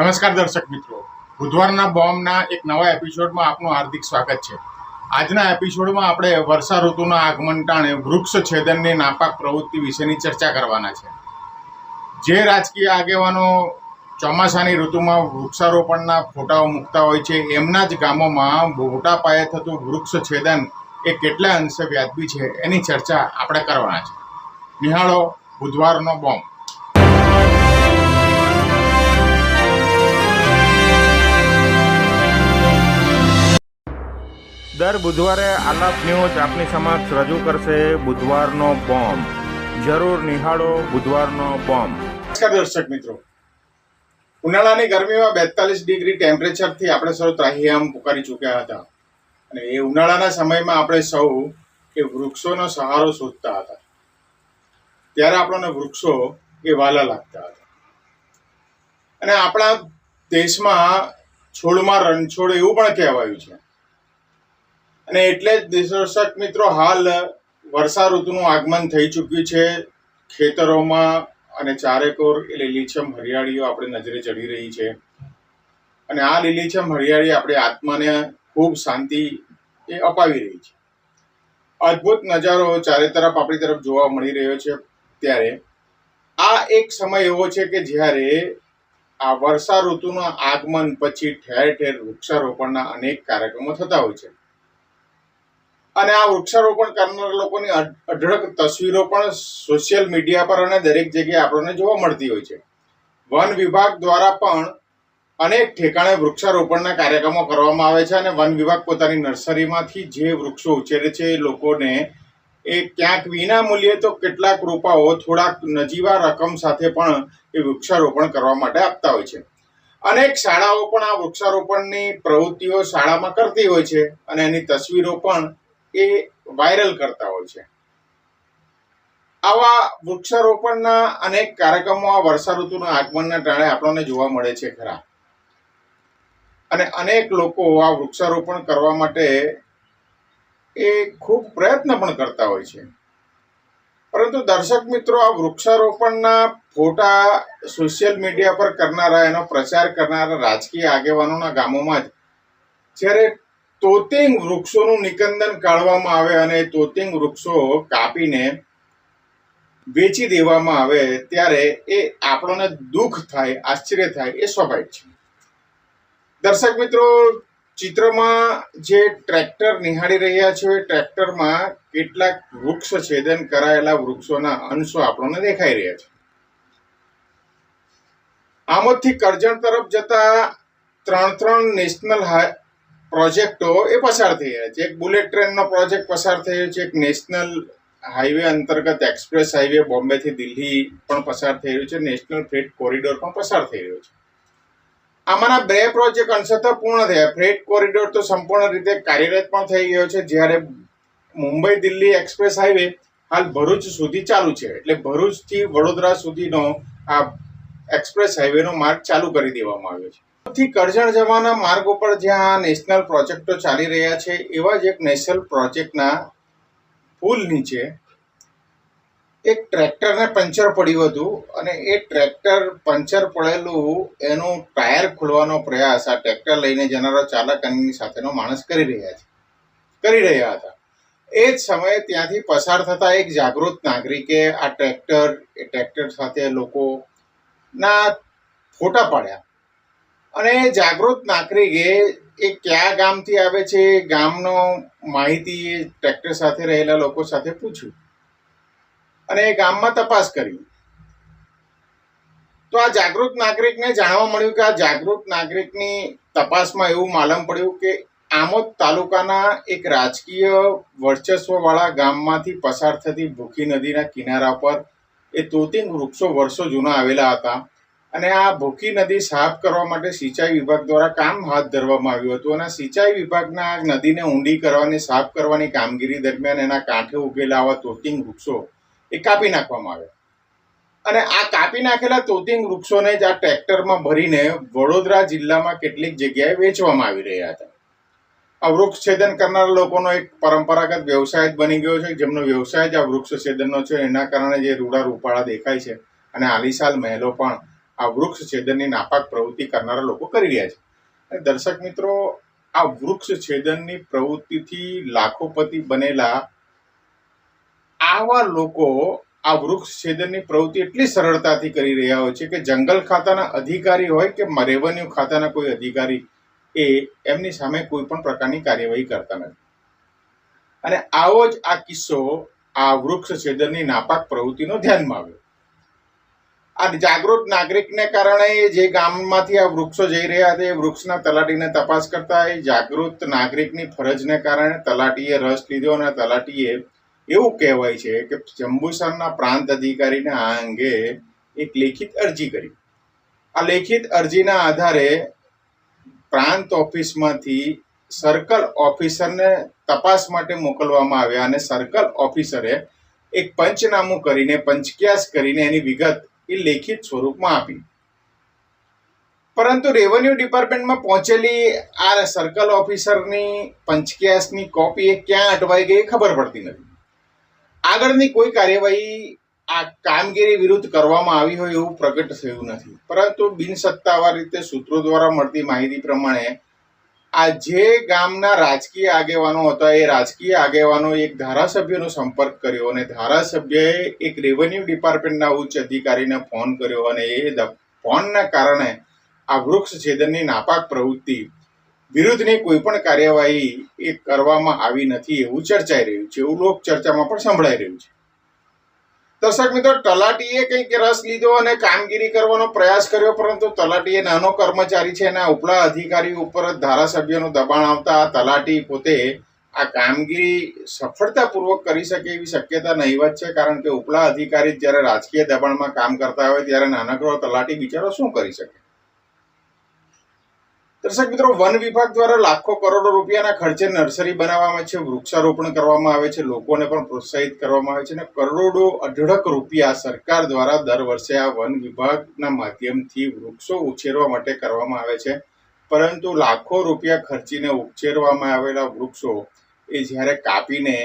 નમસ્કાર દર્શક મિત્રો. બુધવારના બોમ્બના એક નવા એપિસોડમાં આપનું હાર્દિક સ્વાગત છે. આજના એપિસોડમાં આપણે વર્ષા ઋતુના આગમન ટાણે વૃક્ષ છેદનની નાપાક પ્રવૃત્તિ વિશેની ચર્ચા કરવાના છે. જે રાજકીય આગેવાનો ચોમાસાની ઋતુમાં વૃક્ષારોપણના ફોટાઓ મૂકતા હોય છે, એમના જ ગામોમાં મોટા પાયે થતું વૃક્ષ છેદન એ કેટલા અંશે વ્યાજબી છે, એની ચર્ચા આપણે કરવાના છે. નિહાળો બુધવારનો બોમ્બ. દર બુધવારે આલાપ ન્યૂઝ આપની સમક્ષ રજૂ કરશે બુધવારનો બોમ્બ. જરૂર નિહાળો બુધવારનો બોમ્બ. નમસ્કાર દર્શક મિત્રો. ઉનાળાની ગરમીમાં બેતાલીસ ડિગ્રી ટેમ્પરેચરથી આપણે સૌ ત્રાહિયામ પુકારી ચૂક્યા હતા. અને એ ઉનાળાના સમયમાં આપણે સૌ એ વૃક્ષોનો સહારો શોધતા હતા. ત્યારે આપણને વૃક્ષો એ વાલા લાગતા હતા. અને આપણા દેશમાં છોડમાં રણછોડ એવું પણ કહેવાયું છે. અને એટલે જ દર્શક મિત્રો હાલ વર્ષા ઋતુનું આગમન થઈ ચૂક્યું છે. ખેતરોમાં અને ચારેકોર એ લીલીછમ હરિયાળીઓ આપણે નજરે ચડી રહી છે. અને આ લીલીછમ હરિયાળી આપણે આત્માને ખૂબ શાંતિ એ અપાવી રહી છે. અદ્ભુત નજારો ચારે તરફ આપણી તરફ જોવા મળી રહ્યો છે ત્યારે. આ એક સમય એવો છે કે જ્યારે આ વર્ષા ઋતુના આગમન પછી ઠેર ઠેર વૃક્ષારોપણના અનેક કાર્યક્રમો થતા હોય છે. અને આ વૃક્ષારોપણ કરનાર લોકોની અઢળક તસવીરો પણ સોશિયલ મીડિયા પર અને દરેક જગ્યાએ આપણને જોવા મળતી હોય છે. વન વિભાગ દ્વારા પણ અનેક ઠેકાણે વૃક્ષારોપણના કાર્યક્રમો કરવામાં આવે છે અને વન વિભાગ પોતાની નર્સરીમાંથી જે વૃક્ષો ઉછેરે છે એ લોકોને એ ક્યાંક વિના મૂલ્યે તો કેટલાક રૂપાઓ થોડાક નજીવા રકમ સાથે પણ એ વૃક્ષારોપણ કરવા માટે આપતા હોય છે. અનેક શાળાઓ પણ આ વૃક્ષારોપણની પ્રવૃત્તિઓ શાળામાં કરતી હોય છે અને એની તસવીરો પણ એ વાયરલ કરતા હોય છે. આવા વૃક્ષારોપણના અનેક કાર્યક્રમો આ વર્ષા ઋતુના આગમનના ટાણે આપણને જોવા મળે છે ખરા. અને અનેક લોકો આ વૃક્ષારોપણ કરવા માટે એ ખૂબ પ્રયત્ન પણ કરતા હોય છે. પરંતુ દર્શક મિત્રો, આ વૃક્ષારોપણના ફોટા સોશિયલ મીડિયા પર કરનારા, એનો પ્રચાર કરનારા રાજકીય આગેવાનોના ગામોમાં જ જ્યારે તોતિંગ વૃક્ષોનું નિકંદન કાઢવામાં આવે અને તોતિંગ વૃક્ષો કાપીને વેચી દેવામાં આવે ત્યારે એ આપણને દુઃખ થાય, આશ્ચર્ય થાય એ સ્વાભાવિક છે. દર્શક મિત્રો, ચિત્રમાં જે ટ્રેક્ટર નિહાળી રહ્યા છો એ ટ્રેક્ટરમાં કેટલાક વૃક્ષ છેદન કરાયેલા વૃક્ષોના અંશો આપણને દેખાઈ રહ્યા છે. આમોદથી કરજણ તરફ જતા ત્રણ ત્રણ નેશનલ પ્રોજેક્ટો એ પસાર થઈ રહ્યા છે. એક બુલેટ ટ્રેનનો પ્રોજેક્ટ પસાર થયો છે. એક નેશનલ હાઈવે અંતર્ગત એક્સપ્રેસ હાઈવે બોમ્બેથી દિલ્હી પણ પસાર થઈ રહ્યું છે. નેશનલ ફ્રેટ કોરિડોર પણ પસાર થઈ રહ્યો છે. આમાંના બે પ્રોજેક્ટ અંશત પૂર્ણ થયા. ફ્રેટ કોરિડોર તો સંપૂર્ણ રીતે કાર્યરત પણ થઈ ગયો છે. જ્યારે મુંબઈ દિલ્હી એક્સપ્રેસ હાઈવે હાલ ભરૂચ સુધી ચાલુ છે. એટલે ભરૂચથી વડોદરા સુધીનો આ એક્સપ્રેસ હાઈવેનો માર્ગ ચાલુ કરી દેવામાં આવ્યો છે. થી કરજણ જવાના માર્ગ ઉપર જ્યાં નેશનલ પ્રોજેક્ટો ચાલી રહ્યા છે, એવા જ એક નેશનલ પ્રોજેક્ટના પુલ નીચે એક ટ્રેક્ટરને પંચર પડ્યું હતું અને એ ટ્રેક્ટર પંચર પડેલું એનું ટાયર ખોલવાનો પ્રયાસ આ ટ્રેક્ટર લઈને જનારો ચાલક અને સાથેનો માણસ કરી રહ્યા છે, કરી રહ્યા હતા. એ જ સમયે ત્યાંથી પસાર થતા એક જાગૃત નાગરિકે આ ટ્રેક્ટર, એ ટ્રેક્ટર સાથે લોકોના ફોટા પાડ્યા. અને જાગૃત નાગરિકે એ કયા ગામથી આવે છે ગામનો માહિતી એ ટ્રેક્ટર સાથે રહેલા લોકો સાથે પૂછ્યું. અને એ ગામમાં તપાસ કરી. તો આ જાગૃત નાગરિકને જાણવા મળ્યું કે આ જાગૃત નાગરિકની તપાસમાં એવું માલમ પડ્યું કે આમોદ તાલુકાના એક રાજકીય વર્ચસ્વવાળા ગામમાંથી પસાર થતી ભૂખી નદીના કિનારા પર એ તોતિંગ વૃક્ષો વર્ષો જૂના આવેલા હતા. અને આ ભૂખી નદી સાફ કરવા માટે સિંચાઈ વિભાગ દ્વારા કામ હાથ ધરવામાં આવ્યું હતું અને સિંચાઈ વિભાગના આ નદીને ઊંડી કરવાની, સાફ કરવાની કામગીરી દરમિયાન એના કાંઠે ઉગેલા આવા તોતિંગ વૃક્ષો એ કાપી નાખવામાં આવ્યા. અને આ કાપી નાખેલા તોતિંગ વૃક્ષોને જ આ ટ્રેક્ટરમાં ભરીને વડોદરા જિલ્લામાં કેટલીક જગ્યાએ વેચવામાં આવી રહ્યા હતા. આ વૃક્ષ છેદન કરનારા લોકોનો એક પરંપરાગત વ્યવસાય જ બની ગયો છે, જેમનો વ્યવસાય જ આ વૃક્ષ છેદનનો છે. એના કારણે જે રૂડા રૂપાળા દેખાય છે અને આલિશાલ મહેલો પણ આ વૃક્ષ છેદનની નાપાક પ્રવૃત્તિ કરનારા લોકો કરી રહ્યા છે. અને દર્શક મિત્રો, આ વૃક્ષ છેદનની પ્રવૃત્તિથી લાખોપતિ બનેલા આવા લોકો આ વૃક્ષ છેદનની પ્રવૃત્તિ એટલી સરળતાથી કરી રહ્યા હોય છે કે જંગલ ખાતાના અધિકારી હોય કે રેવન્યુ ખાતાના કોઈ અધિકારી એ એમની સામે કોઈ પણ પ્રકારની કાર્યવાહી કરતા નથી. અને આવો જ આ કિસ્સો આ વૃક્ષ છેદનની નાપાક પ્રવૃત્તિનો ધ્યાનમાં આવ્યો. આ જાગૃત નાગરિકને કારણે જે ગામમાંથી આ વૃક્ષો જઈ રહ્યા હતા એ વૃક્ષના તલાટીને તપાસ કરતા એ જાગૃત નાગરિકની ફરજને કારણે તલાટીએ રસ લીધો અને તલાટીએ એવું કહેવાય છે કે જંબુસરના પ્રાંત અધિકારીને આ અંગે એક લેખિત અરજી કરી. આ લેખિત અરજીના આધારે પ્રાંત ઓફિસમાંથી સર્કલ ઓફિસરને તપાસ માટે મોકલવામાં આવ્યા અને સર્કલ ઓફિસરે એક પંચનામું કરીને, પંચક્યાસ કરીને એની વિગત એ લેખિત સ્વરૂપમાં આપી. પરંતુ રેવન્યુ ડિપાર્ટમેન્ટમાં પહોંચેલી આ સર્કલ ઓફિસરની પંચકેસની કોપી એ ક્યાં અટવાઈ ગઈ ખબર પડતી નથી. આગળની કોઈ કાર્યવાહી આ કામગીરી વિરુદ્ધ કરવામાં આવી હોય એવું પ્રગટ થયું નથી. પરંતુ બિનસત્તાવાર રીતે સૂત્રો દ્વારા મળતી માહિતી પ્રમાણે આ જે ગામના રાજકીય આગેવાનો હતા, એ રાજકીય આગેવાનો એક ધારાસભ્યનો સંપર્ક કર્યો અને ધારાસભ્યએ એક રેવન્યુ ડિપાર્ટમેન્ટના ઉચ્ચ અધિકારીને ફોન કર્યો અને એ ફોનના કારણે આ વૃક્ષ છેદનની નાપાક પ્રવૃત્તિ વિરુદ્ધની કોઈ પણ કાર્યવાહી એ કરવામાં આવી નથી એવું ચર્ચાઈ રહ્યું છે, એવું લોક ચર્ચામાં પણ સંભળાઈ રહ્યું છે. દર્શક મિત્રો, તલાટીએ કંઈક રસ લીધો અને કામગીરી કરવાનો પ્રયાસ કર્યો, પરંતુ તલાટીએ નાનો કર્મચારી છે અને આ ઉપલા અધિકારી ઉપર ધારાસભ્યનું દબાણ આવતા તલાટી પોતે આ કામગીરી સફળતાપૂર્વક કરી શકે એવી શક્યતા નહીવત છે, કારણ કે ઉપલા અધિકારી જ્યારે રાજકીય દબાણમાં કામ કરતા હોય, ત્યારે નાનકડો તલાટી બિચારો શું કરી શકે? દર્શક મિત્રો, વન વિભાગ દ્વારા લાખો કરોડો રૂપિયાના ખર્ચે નર્સરી બનાવવામાં છે, વૃક્ષારોપણ કરવામાં આવે છે, લોકોને પણ પ્રોત્સાહિત કરવામાં આવે છે અને કરોડો અઢળક રૂપિયા સરકાર દ્વારા દર વર્ષે આ વન વિભાગના માધ્યમથી વૃક્ષો ઉછેરવા માટે કરવામાં આવે છે. પરંતુ લાખો રૂપિયા ખર્ચીને ઉછેરવામાં આવેલા વૃક્ષો એ જ્યારે કાપીને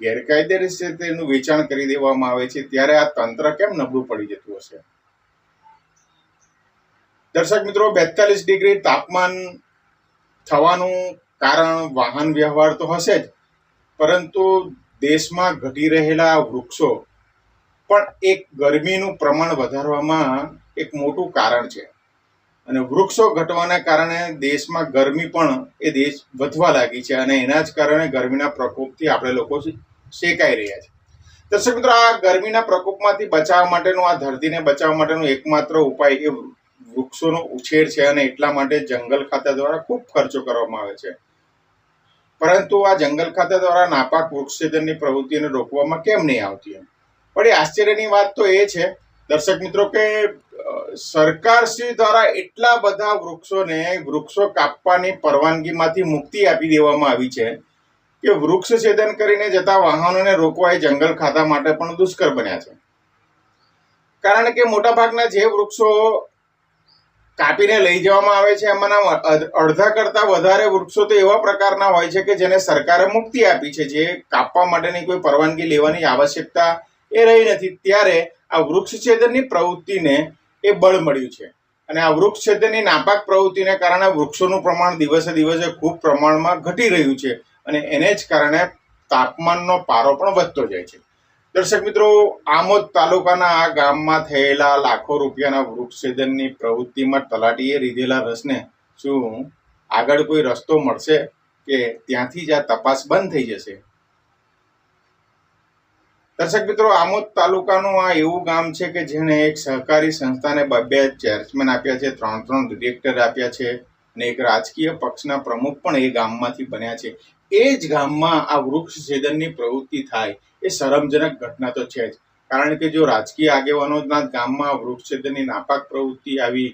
ગેરકાયદે રીતે તેનું વેચાણ કરી દેવામાં આવે છે, ત્યારે આ તંત્ર કેમ નબળું પડી જતું હશે? દર્શક મિત્રો, બેતાલીસ ડિગ્રી તાપમાન થવાનું કારણ વાહન વ્યવહાર તો હશે જ, પરંતુ દેશમાં ઘટી રહેલા વૃક્ષો પણ એક ગરમીનું પ્રમાણ વધારવામાં એક મોટું કારણ છે. અને વૃક્ષો ઘટવાના કારણે દેશમાં ગરમી પણ એ દેશ વધવા લાગી છે અને એના જ કારણે ગરમીના પ્રકોપથી આપણે લોકો શેકાઈ રહ્યા છે. દર્શક મિત્રો, આ ગરમીના પ્રકોપમાંથી બચાવવા માટેનું, આ ધરતીને બચાવવા માટેનો એકમાત્ર ઉપાય એ વૃક્ષોનો ઉછેર છે અને એટલા માટે જંગલ ખાતા દ્વારા ખૂબ ખર્ચો કરવામાં આવે છે. પરંતુ આ જંગલ ખાતા દ્વારા નાપાક વૃક્ષછેદનની પ્રવૃત્તિને રોકવામાં કેમ નહીં આવતી એમ? પણ એ આશ્ચર્યની વાત તો એ છે, દર્શક મિત્રો, કે સરકારશ્રી દ્વારા એટલા બધા વૃક્ષોને વૃક્ષો કાપવાની પરવાનગીમાંથી મુક્તિ આપી દેવામાં આવી છે કે વૃક્ષ છેદન કરીને જતા વાહનોને રોકવા એ જંગલ ખાતા માટે પણ દુષ્કર બન્યા છે. કારણ કે મોટાભાગના જે વૃક્ષો કાપીને લઈ જવામાં આવે છે એમાંના અડધા કરતા વધારે વૃક્ષો તો એવા પ્રકારના હોય છે કે જેને સરકારે મુક્તિ આપી છે, જે કાપવા માટેની કોઈ પરવાનગી લેવાની આવશ્યકતા એ રહી નથી. ત્યારે આ વૃક્ષ છેદનની પ્રવૃત્તિને એ બળ મળ્યું છે. અને આ વૃક્ષ છેદનની નાપાક પ્રવૃત્તિને કારણે વૃક્ષોનું પ્રમાણ દિવસે દિવસે ખૂબ પ્રમાણમાં ઘટી રહ્યું છે અને એને જ કારણે તાપમાનનો પારો પણ વધતો જાય છે. દર્શક મિત્રો, આમોદ તાલુકાના આ ગામમાં થયેલા લાખો રૂપિયાના વૃક્ષછેદનની પ્રવૃત્તિમાં તલાટીએ લીધેલા રસને શું આગળ કોઈ રસ્તો મળશે કે ત્યાંથી જ આ તપાસ બંધ થઈ જશે? દર્શક મિત્રો, આમોદ તાલુકાનું આ એવું ગામ છે કે જેને એક સહકારી સંસ્થાને બે ચેરમેન આપ્યા છે ત્રણ ત્રણ ડિરેક્ટર આપ્યા છે અને એક રાજકીય પક્ષના પ્રમુખ પણ એ ગામમાંથી બન્યા છે. એ જ ગામમાં આ વૃક્ષ છેદનની પ્રવૃત્તિ થાય એ શરમજનક ઘટના તો છે જ. કારણ કે જો રાજકીય આગેવાનોના ગામમાં વૃક્ષ છેદનની નાપાક પ્રવૃત્તિ આવી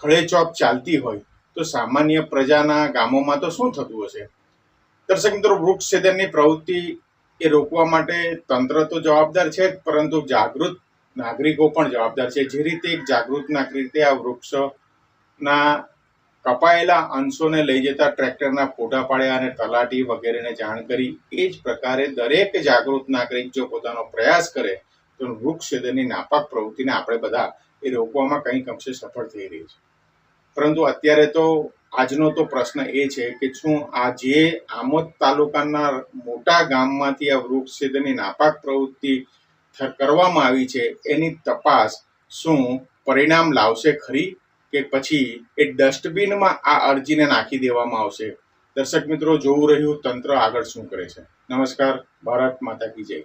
ખળેચોપ ચાલતી હોય, તો સામાન્ય પ્રજાના ગામોમાં તો શું થતું હશે? દર્શક મિત્રો, વૃક્ષ છેદનની પ્રવૃત્તિ એ રોકવા માટે તંત્ર તો જવાબદાર છે જ, પરંતુ જાગૃત નાગરિકો પણ જવાબદાર છે. જે રીતે એક જાગૃત નાગરિકે આ વૃક્ષના કપાયેલા અંશોને લઈ જતા ટ્રેક્ટરના ફોટા પાડ્યા અને તલાટી વગેરેને જાણ કરી. એ જ પ્રકારે દરેક જાગૃત નાગરિક જો પોતાનો પ્રયાસ કરે, તો વૃક્ષ છેદનની નાપાક પ્રવૃત્તિને આપણે બધા એ રોકવામાં કંઈક અંશે સફળ થઈ રહી છે. પરંતુ અત્યારે તો આજનો તો પ્રશ્ન એ છે કે શું આ જે આમોદ તાલુકાના મોટા ગામમાંથી આ વૃક્ષ છેદની નાપાક પ્રવૃત્તિ કરવામાં આવી છે, એની તપાસ શું પરિણામ લાવશે ખરી? કે પછી એ ડસ્ટબિનમાં આ અરજીને નાખી દેવામાં આવશે. દર્શક મિત્રો, જોવું રહ્યું તંત્ર આગળ શું કરે છે. નમસ્કાર, ભારત માતા કી જય.